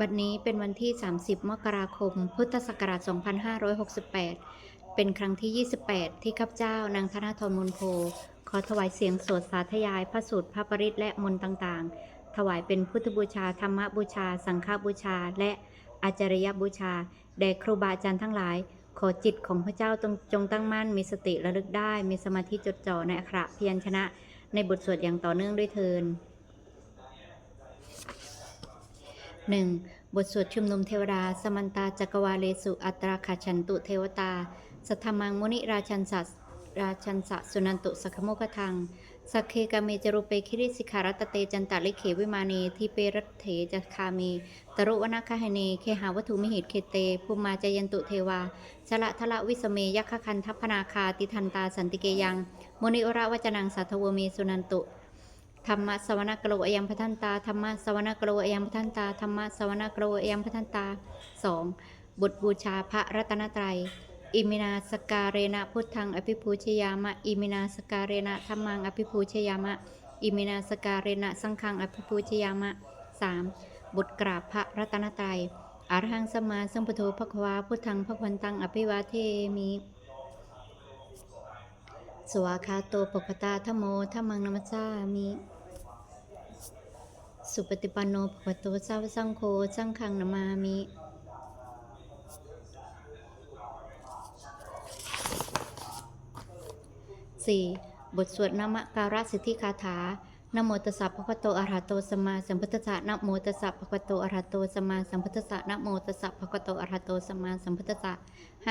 บัดนี้เป็นวันที่ 30 มกราคม พุทธศักราช 2568 เป็นครั้งที่ 28 ที่ข้าพเจ้านางธนาธรมูลโพ ขอถวายเสียงโสดสาธยาย พระสูตรพระปริตและมนต์ต่างๆ ถวายเป็นพุทธบูชา ธรรมบูชา สังฆบูชา และอาจารยบูชา แด่ครูบาอาจารย์ทั้งหลาย ขอจิตของพระเจ้าจงจงตั้งมั่น มีสติระลึกได้ มีสมาธิจดจ่อในอักขระเพียัญชนะ ในบทสวดอย่างต่อเนื่องด้วยเทิน 1. บทสวดชุมนุมเทวดา สมันตาจักวาเลสุ อัตราคาชันตุเทวตา สัทธมังมุนิราชันสัสราชันสะสุนันตุสักขโมกทัง สักเคกาเมจรุเปคิริสิขารัตเตจันตะลิเขวิมานีทิเปรัตเถจคามีตรุวนาคาหเนเคหาวัตถุมิหิตเคเตภูมาจยันตุเทวาชละทละวิสเมยัคคคันทัพนาคาติทันตาสันติเกยังมุนิโอระวจนังสัทวเมสุนันตุ ธรรมะสวนกโลอยังพทันตาธรรมะสวนกโลอยังพทันตาธรรมะสวนกโลอยังพทันตาสองบทบูชาพระรัตนตรัย อิมินาสการเรนะพุทธังอภิปูชยามะ อิมินาสการเรนะธรรมังอภิปูชยามะ อิมินาสการเรนะสังฆังอภิปูชยามะสามบทกราบพระรัตนตรัยอรหังสมาสัมพุทโธภควาพุทธังพระควันตังอภิวาเทมิสวาคาโตปปตาธโมธรรมังนัมสสามิ สุปฏิปันโนภควโตสาวสังโฆสังฆังนามามิ 4. บทสวดนามการสิทธิคาถานโมตัสสะภะคะวะโตอะระหะโตสัมมาสัมพุทธัสสะนโมตัสสะภะคะวะโตอะระหะโตสัมมาสัมพุทธัสสะนโมตัสสะภะคะวะโตอะระหะโตสัมมาสัมพุทธัสสะ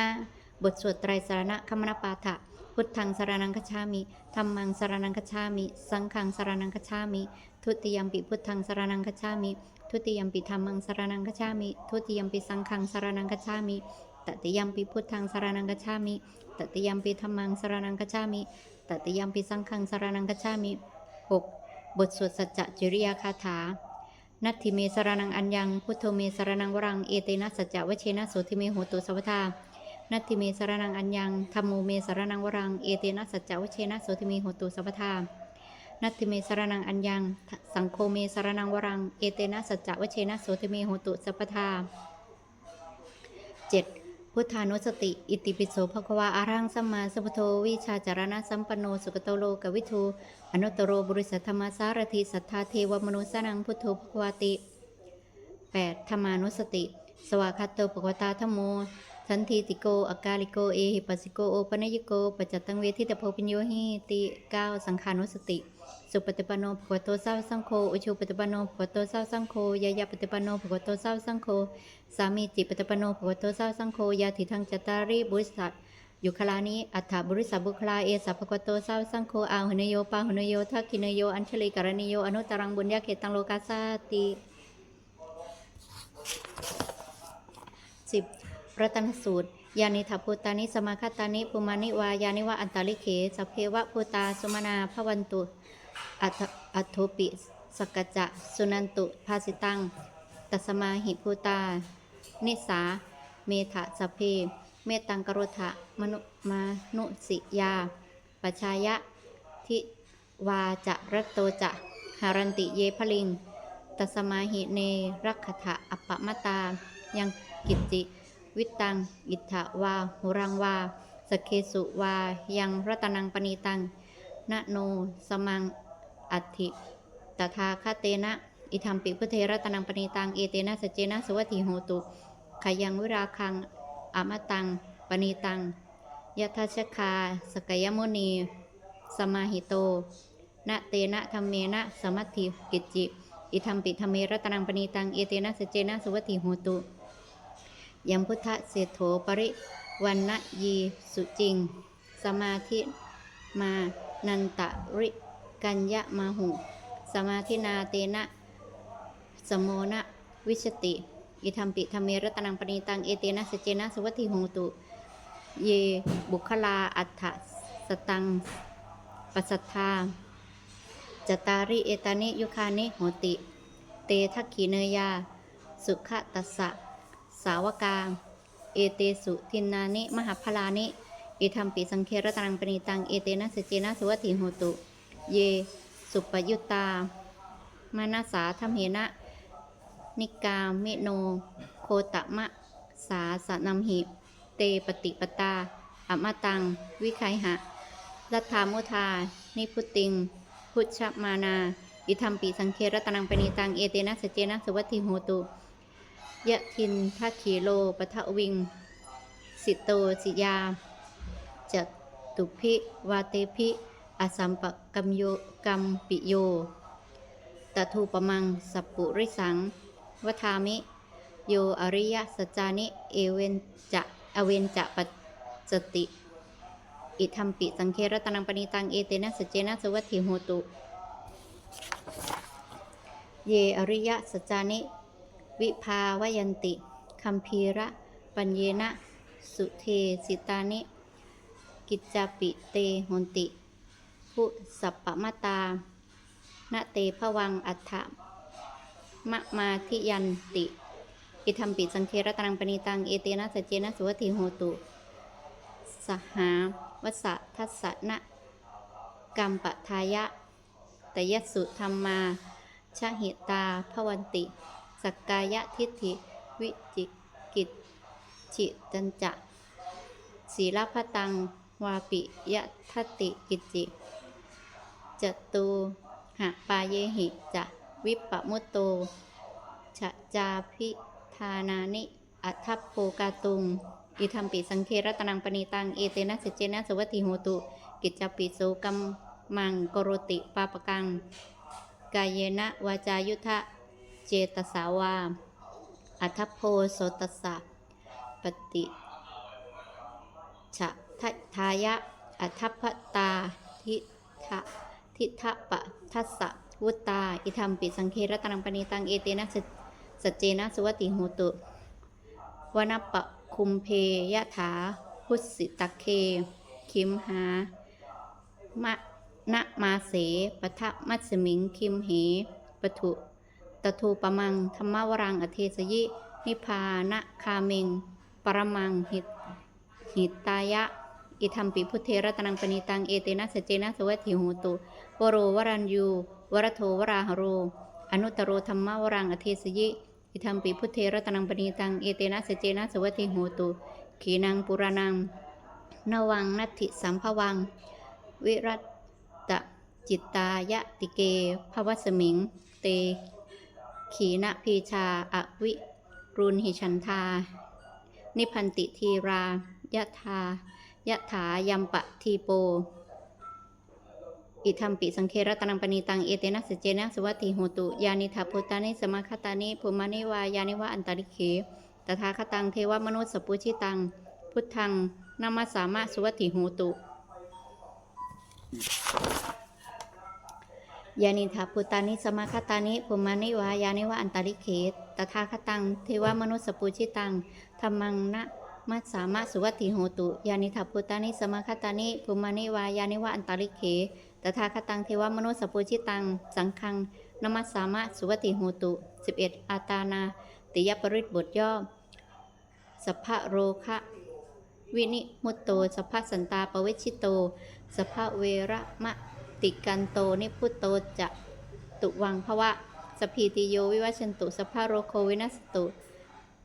5. บทสวดไตรสรณคมนปาฐะ พุทธังสรนังคชามิธรรมังสรนังคชามิ สังฆังสรนังคชามิ ทุติยมปิพุทธังสรนังคชามิ ทุติยมปิธรรมังสรนังคชามิ ทุติยมปิสังฆังสรนังคชามิ ตติยมปิพุทธังสรนังคชามิ ตติยมปิธรรมังสรนังคชามิ ตติยมปิสังฆังสรนังคชามิ 6. บทสวดสัจจะจริยาคาถานัตถิเมสรนังอัญญัง พุทโธเมสรนังวรัง เอเตนะสัจจะวเชนะโสธิเมโหตุสัทา นัตถิเมสรนังอัญญังธรรมโมเมสรนังวรัง เอเตนะสัจจวเชนะโสธิเมโหตุสัพพทานัตถิเมสรนังอัญญัง สังโฆเมสรนังวรัง เอเตนะสัจจวเชนะโสธิเมโหตุสัพพทา 7. พุทธานุสติ อิติปิโสภควาอารังสัมมาสัมพุทโธวิชาจารณะสัมปันโนสุกโตโลกวิทูอนุตโรบริสัทธรรมสารถิสัทธาเทวมนุสนังพุทโธภควาติ 8. ธรรมานุสติ สวากาโตภควตาธโม สันทีติโกอากาลิโก เอหิปัสสิโก โอปนยิโกปัจจตังเวทิตโพปิญโยหิติ 9. สังขานุสติ สุปฏิปันโนภควโตสาวสังโฆอุชุปฏิปันโนภควโตสาวสังโฆยายาปฏิปันโนภควโตสาวสังโฆ สามีจิปฏิปันโนภควโตสาวสังโฆ ยาถิทังจตาริบุริสัตยุคลานิอัฏฐบุริสบุคลาเอสัพพควโตสาวสังโฆอาหุนโยปาหุนโยทักขินโย อัญชลีกรณิโย อนุตรังบุญญาเขตังโลกาสาติ 10. รัตนสูตร ยานิทัพพุตานิสมาคตานิปุมานิวายานิวะอันตาลิเขสัพเพวะพุตาสุมานาภวันตุอัตอัตโทปิสกจจะสุนันตุภาสิตังตัสมาหิภูตา นิสา เมถะสเพ เมตังกโรธะมนุมานุสิยาปชายะทิวาจะรัตโตจะหารันติเยพลิง ตัสมาหิเนรักขะอัปปมตา ยังกิจจิ วิตัง อิทธวาหุรังวา สเคสุวา ยังรัตนังปณีตังนะโน สมัง อัติตถาคเตนะ อิธรรมปิพุทเทระตนังปณีตัง เอเตนะสจเจนะสวัตถิโหตุ ขยังวิราคังอมตัง ปณีตังยะทัชคา สกยมุนี สมาหิโตนะเตนะธรรมเมนะสมัติกิจจิ อิธรรมปิธรรมเมระตนังปณีตัง เอเตนะสจเจนะสวัตถิโหตุ ยมพุทธเศรษโถปริวันนะยีสุจิง สมาธิมานันตริกัญญมาหุ สมาธินาเตนะสมโมนะวิชติ อิธรรมปิธรรมเมรตนังปณีตัง เอเตนะสเจนะสวัตถิโหตุ เยบุคลาอัฏฐสตังปัสสัทธาจตาริเอตานิยุคานิโหติ เตทักขีเนยา สุขตัสสะ สาวกา เอเตสุทินนานิ มหาพลานิ อิธรรมปิสังเครตังปณีตัง เอเตนะสเจนะสุวัติโหตุ เย สุปยุตตา มานาสาธรรมเหนะ นิกาเมโน โคตมะ สาสนัมหิ เตปฏิปตาอมตัง วิไคหะรัฐามุทา นิพุติง พุชมานา อิธรรมปีสังเครตนังปณิตัง เอเตนะสเจนะสวัติโหตุ ยะทินทัคขีโลปะทะวิง สิโตสิยาจตุพิวาเตพิอสัมปกัมโยกัมปิโยตทูปมังสัปปุริสังวทามิ โยอริยสัจจานิเอเวนจะอเวนจะปัจติ อิธรรมปิสังเครตนังปณิตังเอเตนะสเจนะสวัตถิโหตุ เยอริยสัจจานิ วิภาวยันติคัมภีระ ปัญเยนะ สุเทสิตานิ กิจจปิเตโหนติผู้สัปปมตาณเตภวังอัฏฐมะมาทิยันติ อิธรรมปิสังเครตังปณิตัง เอเตนะสเจนะสุวติโหตุ สหาวสะทัสสนะกัมปทายะตยสุธรรมาชหิตาภวันติ สักกายทิฏฐิ วิจิกิจจิตันจะศีลพตัง วาปิยะทติกิจิจตูหะปาเยหิจะวิปปมุตโตฉะจาพิธานานิอัทธโภกาตุง อิธรรมปิสังเครตนังปณิตัง เอเตนะสจเจนะสวัติโหตุ กิจจปิโสกัมมังกรติปาปกัง กายเยนะวาจายุทธะ เจตสาวาอัทโพโสตสะปฏิฉะทัทายะ อัทพตาทิทะทิทะปะทัสสะวุตตา อิธรรมปิสังเครตนังปณิตัง เอเตนะสสจเจนะสุวติโหตุวนปะคุมเพยะถา พุสิตะเค คิมหามะนะมาเสปะทะมัตสมิง คิมเหปทุ ตทูปมังธรรมวรังอเทสยิ นิพพานะคาเมง ปรมังหิตหิตายะ อิธรรมปิพุทเทรตนังปณิตัง เอเตนะสเจนะสวัตถิโหตุวโรวรัญยูวรโทวราหโร อนุตตโรธรรมวรังอเทสยิอิธรรมปิพุทเทรตนังปณิตัง เอเตนะสเจนะสวัตถิโหตุขีนังปุรานังนวังนัตถิสัมภวัง วิรัตตจิตตายะติเกภวสมิง เต ขีณพีชาอวิรุณหิชันธานิพันติทีรายะธายะถายัมปะทีโป อิธรรมปิสังเครตนังปณีตังเอเตนะสเจนะสวัตติโหตุยานิทาพุตานิสมาคตานิภูมานิวายานิวะอันตริเคตถาคตังเทวมนุสสปุชิตัง พุทธังนามาสามะสวัตติโหตุ ยานิทาพุตานิสมาคตานิภูมานิวายานิวะอันตริเขตตถาคตัง เทวมนุสปุชิตังธรรมังนะมัสสามะสุวัติโหตุยานิทาพุตานิสมาคตานิภูมานิวายานิวะอันตริเขตถาคตังเทวมนุสปุชิตัง สังฆังนมัสสามะสุวัติโหตุ 11 อาตานา ติยปริตบทย่อสัพพะโรคะวินิมุตโตสัพพะสันตาปเวชิโตสัพพะเวระมะ ติกันโตนิพุตโตจะตุวังภวะสพีติโยวิวัชันตุสภาโรโควินัสตุ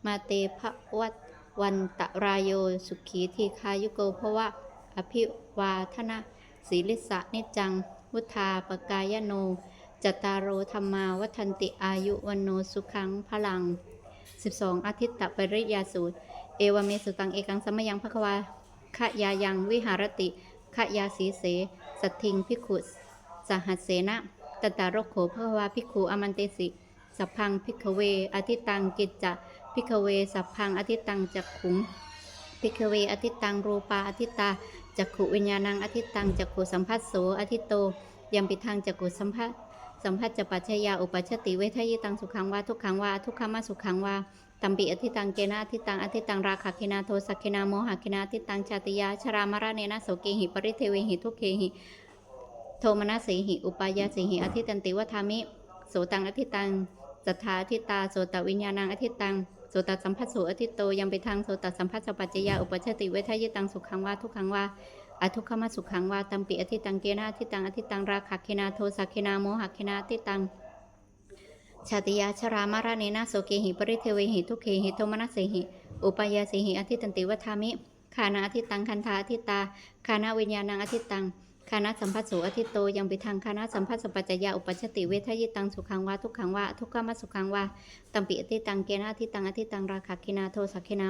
มาเตภวัตวันตรายโยสุขีทีคายุโกภวะอภิวาทนาศีลิสะนิจัง วุธาปกายโน จตารโรธรรมาวัฒนติอายุวันโนสุขังพลัง 12 อาทิตตปริยาสูตร เอวเมสุตังเอกังสมยังภควาขยายังวิหารติขยาสีเส สัททิงพิขุสหัสเสนะตตารโขภควาพิขุอมันเตสิ สัพพังพิกเว อธิตังกิจจะพิกเว สัพพังอธิตังจักขุมพิกเว อธิตังรูปาอธิตาจักขุวิญญาณังอธิตังจักขุสัมภัสโสอธิโตยัมปิทังจักขุสัมภัส สัมภัสจปัจจยาอุปัชติเวทยิตังสุขังวาทุกขังวาทุกขมาสุขังวาตัมปิอธิตังเกนะอธิตังอธิตังราคะคินาโทสักคินาโมหะคินาอธิตังชาติยาชรามรเนนะโสเกหิปริเทเวหิทุกเกหิโทมนัสสีหิอุปายาสีหิอธิตันติวัฏามิโสตังอธิตังสัทธาอธิตาโสตวิญญาณังอธิตังโสตสัมภัสโสอธิโตยังไปทางโสตสัมภัสสปัจจยาอุปชติเวทายตังสุขังวาทุกขังวา อทุกขมาสุขังวาตัมปิอธิตังเกนะอธิตังอธิตังราคะคินาโทสักคินาโมหะคินาอธิตังชาติยาชรามารเนนะโสเกหิปริเทเวหิทุกเขหิโทมนัสเสหิอุปายาสิหิอธิตันติวัฏามิขานาอธิตังคันธาอธิตาขานาวิญญาณังอธิตังขานาสัมภัสโสอธิโตยังไปทังขานาสัมภัสสปัจจยาอุปชติเวทยิตังสุขังวาทุกขังวาทุกขมัสุขังวาตัมปิอธิตังเกนะอธิตังอธิตังราคะคินาโทสักขินา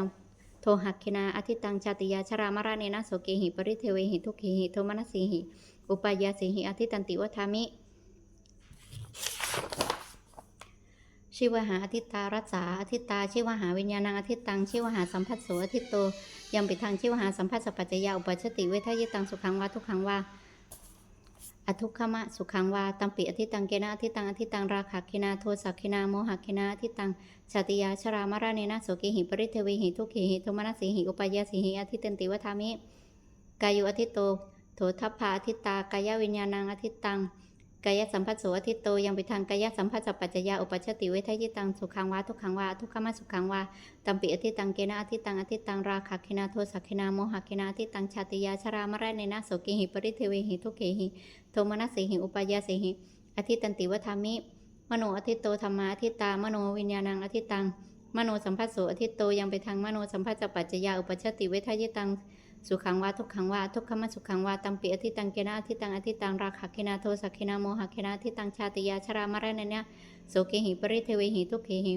ทหักคินาอธิตังชาติยาชรามารเนนะโสเกหิปริเทเวหิทุกเขหิโทมนัสสิหิอุปายาสิหิอธิตันติวัฏามิชิวหาอธิตารัสาอธิตาชิวหาวิญญาณังอธิตังชิวหาสัมผัสโสอธิโตยังปิดทางชิวหาสัมผัสสปัจจยาอุปชติเวทายตังสุขังวาทุกขังวา อทุกขมะสุขังวาตัมปิอธิตังเกนะอธิตังอธิตังราคะคินาโทสักคินาโมหะคินาอธิตังชาติยาชรามารเนนะโสกิหิปริเทวีหิทุกขิหิทุมนัสสิหิอุปยาสีหิอธิตันติวทามิกายุอธิโตโถทัพพาอธิตากายวิญญาณังอธิตัง กายสัมผัสโสอธิโตยังไปทางกายสัมผัสสปัจจยาอุปชติเวทยิตังสุขังวาทุกขังวาทุกขมาสุขังวาตัมปิอธิตังเกนะอธิตังอธิตังราคะคินาโทสักขินาโมหะคินาอธิตังชาติยาชรามะระเนนะโสกิหิปริเทเวหิทุกเขหิโทมนัสสิหิอุปายาสิหิอธิตันติวธามิ มโนอธิโตธรรมาอธิตามโนวิญญาณังอธิตัง มโนสัมผัสโสอธิโตยังไปทางมโนสัมผัสสปัจจยาอุปชติเวทยิตัง สุขังวาทุกขังวาทุกขมสุขังวาตัมปิอธิตังเกนะอธิตังอธิตังราคะคินาโทสักขินาโมหะคินาอธิตังชาติยาชรามะระเนนะโสเกหิปริเทวหิทุกเขหิ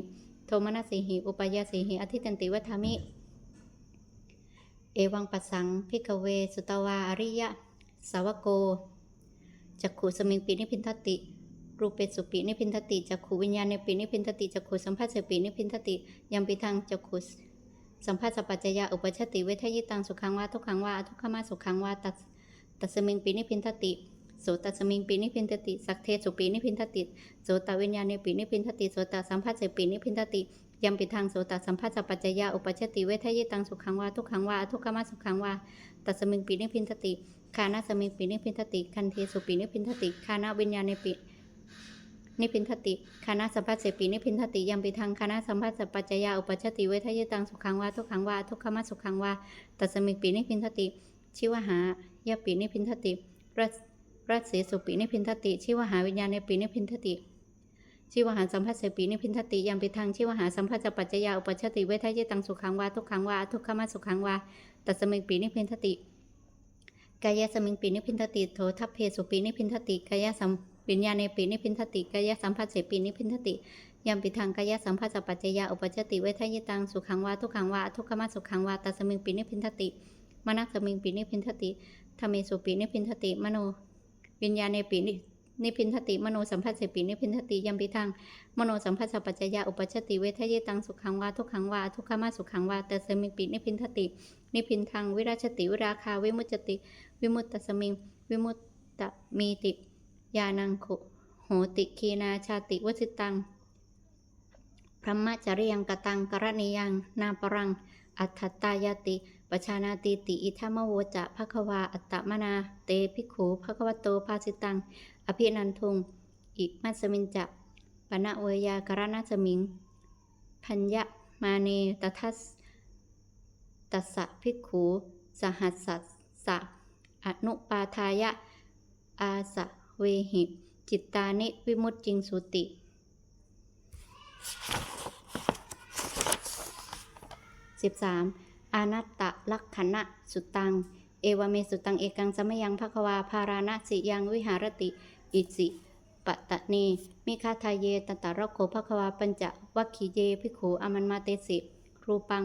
โทมนัสสิหิอุปยาสิหิอธิตันติวัฏามิ เอวังปัสสังพิกเว สุตวาอริยะ สาวโกจักขุสมิงปินิพินทติรูปเปสุปินิพินทติจักขุวิญญาณเนปินิพินทติจักขุสัมภัสสปินิพินทติยัมปิทังจักขุ สัมภาสปัจจยาอุปชติเวทยิตังสุขังวาทุกขังวาทุกขมาสุขังวาตัสตัสมิงปีนิพินทติโสตัสมิงปีนิพินทติสักเทสุปีนิพินทติโสตวิญญาณปีนิพินทติโสตสัมภาสปีนิพินทติยัมปิทางโสตสัมภาสปัจจยาอุปชติเวทยิตังสุขังวาทุกขังวาทุกขมาสุขังวาตัสมิงปีนิพินทติคานาสมิงปีนิพินทติคันเทสุปีนิพินทติคานาวิญญาณปี นิพินทติคณะสัมภัสเสปีนิพินทติยังปิทางคณะสัมภัสสปัจจยาอุปชติเวทยตังสุขังวาทุกขังวาทุกขมสุขังวาตัสมิงปีนิพินทติ ชิวหายาปีนิพินทติรัสรัสเสสุปีนิพินทติ ชิวหาวิญญาณปีนิพินทติชิวหาสัมภัสเสปีนิพินทติยังปิทางชิวหาสัมภัสสปัจจยาอุปชติเวทยตังสุขังวาทุกขังวาทุกขมสุขังวาตัสมิงปีนิพินทติกายสมิงปีนิพินทติโททัพเพสุปีนิพินทติกายสัม วิญญาในปีนิพินทติกายสัมผัสเสปีนิพินทติยัมปิทางกายสัมผัสสปัจจยาอุปจติเวทยตังสุขังวาทุกขังวาทุกขมาสุขังวาตัสมิงปีนิพินทติมนัสสมิงปีนิพินทติธรรมสุปีนิพินทติมโนวิญญาณในปีนินิพินทติมโนสัมผัสเสปีนิพินทติยัมปิทางมโนสัมผัสสปัจจยาอุปจติเวทยตังสุขังวาทุกขังวาทุกขมาสุขังวาตัสมิงปีนิพินทตินิพินทางวิราชติวิราคาวิมุจติ วิมุตตสมิง วิมุตตมีติ ยานังโคโหติคีนาชาติวสิตังพระมจริยังกตังกรณียังนาปรัง อัฏฐตายติปชานาติติอิทัมโวจะภควาอัตตมนา เตภิกขูภควโตภาสิตัง อภินันทุง อิมัสมินจะปณะเวยากรณาสมิง พัญญะมาเนตทัสตัสสะภิกขู สหัสสะสะอนุปาทายะ อาสะ เวหิจิตตานิวิมุตติงสุติ 13. อานัตตลักขณะสุตัง เอวเมสุตังเอกังสมยังภควาภาราณสิยังวิหารติ อิสิปะตะเนมิคาทายเยตตารโคภควาปัญจวัคคีเยพิขูอมันมาเตสิรูปัง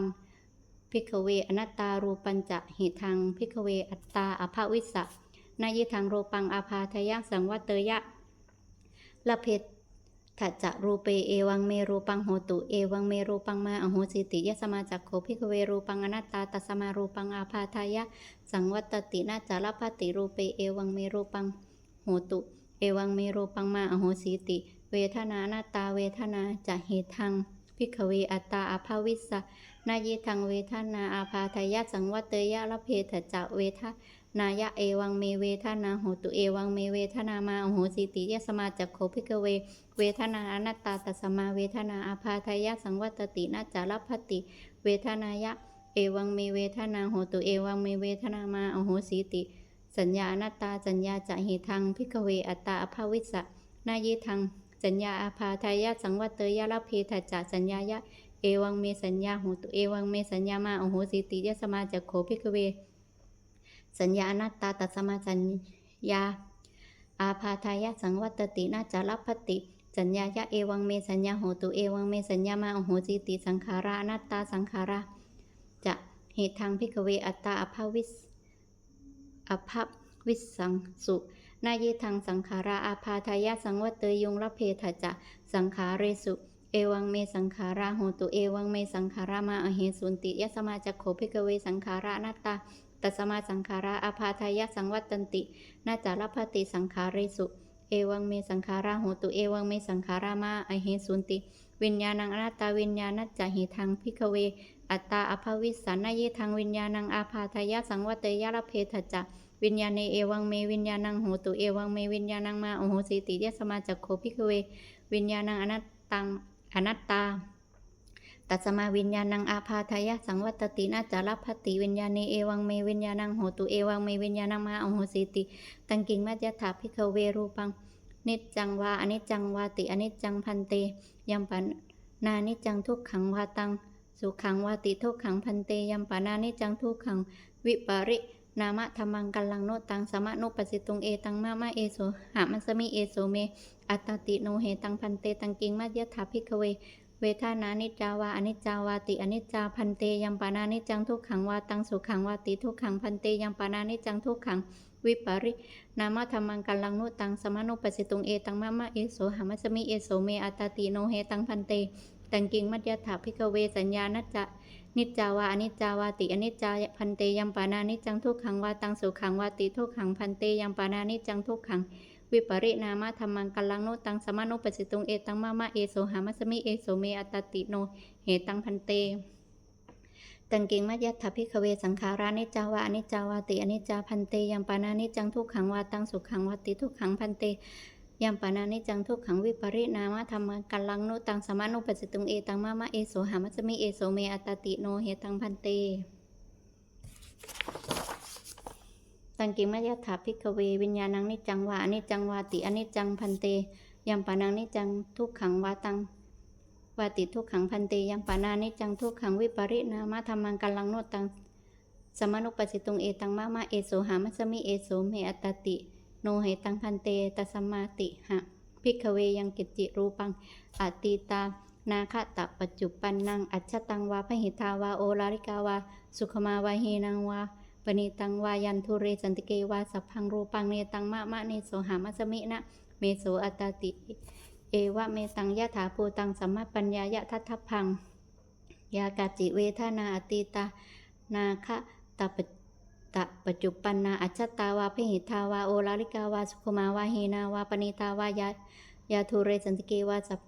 พิกเวอนัตตารูปัญจะหิทังพิกเวอัตตาอภวิสสะ นายิทังโรปังอาภาทยังสังวัตเตยะละเพตถัจจะรูเปเอวังเมรูปังโหตุเอวังเมรูปังมาอโหสิติยสมาจักโขพิกเวรูปังอนัตตาตัสมารูปังอาภาทายะ สังวัตตินาจารพติรูเปเอวังเมรูปังโหตุ เอวังเมรูปังมาอโหสิติ เวทนานาตาเวทนาจะเหตทังพิกเวอัตตาอาภาวิสสะนายิทังเวทนาอาภาทายะสังวัตเตยะละเพทจะเวท นายะเอวังเมเวทนาโหตุเอวังเมเวทนามาโหสิติยสมาจักโขพิกเว เวทนาอนัตตาตัสมาเวทนาอาภาทายะสังวัตตินาจารพติ เวทนายะ เอวังเมเวทนาโหตุเอวังเมเวทนามาโหสิติ สัญญาอนัตตาสัญญาจะหิทังพิกเวอัตตาอภาวิสะนายิทังสัญญาอาพาทายะสังวัตเตยะละเพทัจจะสัญญายะเอวังเมสัญญาโหตุเอวังเมสัญญามาโหสิติยะสมาจักโขภิกเว สัญญาอนัตตาตัสมาสัญญา อาพาทายะสังวัตตินาจารับพติสัญญายะเอวังเมสัญญาโหตุเอวังเมสัญญามาโอโหสิติสังขาราอนัตตาสังขาราจะเหตุทางพิกเวอัตตาอภาวิสอภาวิสังสุนายทางสังขาราอาพาทายะสังวัตเตยุงรัเพทจะสังขาเรสุ เอวังเมสังขาราโหตุเอวังเมสังขารามาอเหสุนติยะสมาจักโขพิกเวสังขาราอนัตตา ตัสมาสังขาราอาพาทายะสังวัตตันตินาจารพติสังขาเรสุ เอวังเมสังขาราโหตุเอวังเมสังขารามาอเหสุนติ วิญญาณังอนัตตาวิญญาณัจจะหิทังพิกเว อัตตาอภวิสสานเยทังวิญญาณังอาพาทายะสังวัตเตยะระเพทจะวิญญาณเอวังเมวิญญาณังโหตุเอวังเมวิญญาณังมาโอโหสิติยะสมาจักโขพิกเว วิญญาณังอนัตตังอนัตตา ตัสมาวิญญาณังอาพาทายะสังวัตตินาจารพติวิญญาณเอวังเมวิญญาณังโหตุเอวังเมวิญญาณังมาอโหสิติ ตังกิงมัจยถาพิกเวรูปังนิจจังวาอนิจจังวาติอนิจจังพันเตยัมปันนานิจจังทุกขังวาตัง สุขังวาติทุกขังพันเตยัมปานานิจจังทุกขังวิปรินามะธรรมังกัลลังโนตังสมะโนปสิตุงเอตังมะมะเอโสหามัสมิเอโสเม อัตตติโนเหตังพันเตตังกิงมัจยถาพิกเว เวทานานิจาวาอนิจจาวาติอนิจจาพันเตยัมปานานิจังทุกขังวาตังสุขังวาติทุกขังพันเตยัมปานานิจังทุกขังวิปารินามะธรรมังกัลลังโนตังสมะโนปสิตุงเอตังมะมะเอโสหามัสมิเอโสเมอัตตติโนเหตังพันเตตังกิงมัจยถาพิกเวสัญญานัจจะนิจจาวาอนิจจาวาติอนิจจาพันเตยัมปานานิจังทุกขังวาตังสุขังวาติทุกขังพันเตยัมปานานิจังทุกขัง วิปริณามะธรรมังกัลลังโนตังสมานุปัสิตุงเอตังมะมะเอโสหามัสมิเอโสเมอัตตติโนเหตังพันเตตังกิงมัจยัตถพิกเวสังขารานิจาวาอนิจาวาติอนิจจาพันเตยัมปานานิจังทุกขังวาตังสุขังวาติทุกขังพันเตยัมปานานิจังทุกขังวิปริณามะธรรมังกัลลังโนตังสมานุปัสิตุงเอตังมะมะเอโสหามัสมิเอโสเมอัตตติโนเหตังพันเต ตังกิมัจยถาพิกเว วิญญาณังนิจังวาอนิจังวาติอนิจังพันเตยัมปานังนิจังทุกขังวาตังวาติทุกขังพันเตยัมปานานิจังทุกขังวิปริณามะธรรมังกัลลังโนตังสมนุปสิตุงเอตังมะมะเอโสหามัสมิเอโสเมอัตติ โนเหตังพันเตตัสมาติหะพิกเวยังกิจิรูปังอติตานาคตะปัจจุปันนังอัจฉตังวาพหิทาวาโอลาริกาวา สุขมาวาเฮนังวา ปณิตังวายันทุเรสันติเกวาสัพพังรูปังเนตังมะมะเนโสหามัสมินะเมโสอัตติ เอวะเมตังยะถาภูตังสัมมาปัญญายะทัตถพัง ยากาจิเวทนาอติตานาคะตปตะปัจจุปันนาอัจฉตาวาเพหิทาวาโอลาริกาวาสุขมาวาเฮนาวาปณิตาวายายาทุเรสันติเกวาสัพ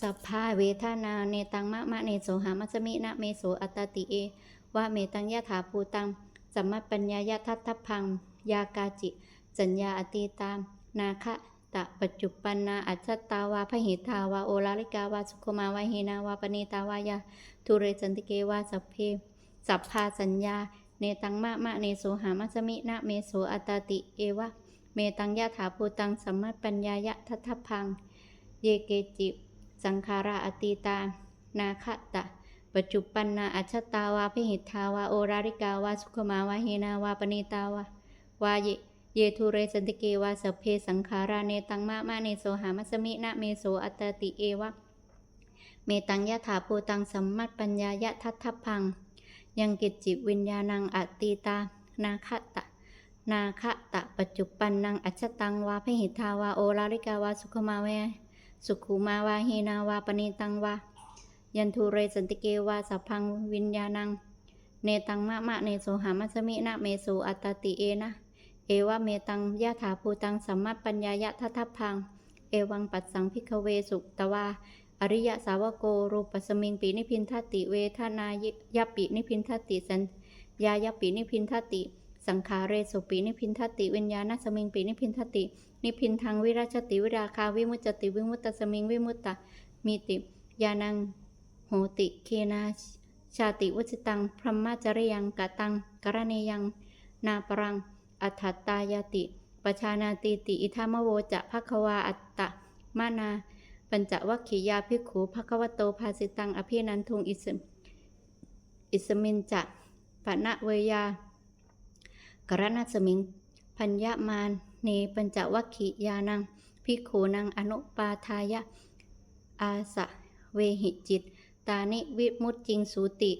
สัพพาเวทนาเนตังมะมะเนโสหามัสมินะเมโสอัตติเอ ว่าเมตังยะถาภูตังสัมมปัญญายะทัตถพัง ยากาจิ สัญญาอตีตาม นาคะตะปัจจุปันนาอัจฉตาวาพหิทาวาโอลาลิกาวาสุขมาวาเฮนาวาปณิตาวายาทุเรจันติเกวาสัพเพสัพพาสัญญา เนตังมะมะเนโสหามัสมินะเมโสอัตติเอวะเมตังยะถาภูตังสัมมปัญญายะทัตถพัง เยเกจิ สังขาราอตีตา นาคะตะ ปัจจุปันนาอัจฉตาวาพิหิทาวาโอราริกาวาสุขมาวาเฮนาวาปณิตาวาวาเยเยทุเรสันติเกวาสเพสังขาราเนตังมะมะเนโสหามัสมินะเมโสอัตติเอวะเมตังยะถาภูตังสัมมัตปัญญายะทัตถพัง ยังกิจจิวิญญาณังอตีตา นาคตะ นาคตะปัจจุปันนังอัจฉตังวาพิหิทาวาโอราริกาวาสุขมาเวสุขุมาวาเฮนาวาปณิตังวา ยันทุเรสันติเกวาสัพพังวิญญาณัง เนตังมะมะเนโสหามัสมินะเมโสอัตติเอนะ เอวะเมตังยะถาภูตังสัมมัตปัญญายะทัตถพัง เอวังปัสสังพิกเวสุตวา อริยสาวโกรูปสมิงปีนิพินทติเวทนายปินิพินทติสัญญายปินิพินทติ สังขาเรสุปีนิพินทติวิญญาณสมิงปีนิพินทติ นิพินทางวิราชติวิราคาวิมุตติวิมุตตสมิงวิมุตตะมีติยานัง โหติเคนาชาติวุชิตังพรหมจริยังกตังกรณียัง นาปรัง อัฏฐตายติปชานาติติอิทามโวจะภควาอัตตะมานาปัญจวัคคียาภิกขุภควโตภาสิตังอภินันทุงอิสมอิสมินจะปะนะเวยากรณสมิง พัญญามานเนปัญจวัคคียานังภิกขุนังอนุปาทายะอาสะเวหิจิต กานิวิมุตจิงสูติ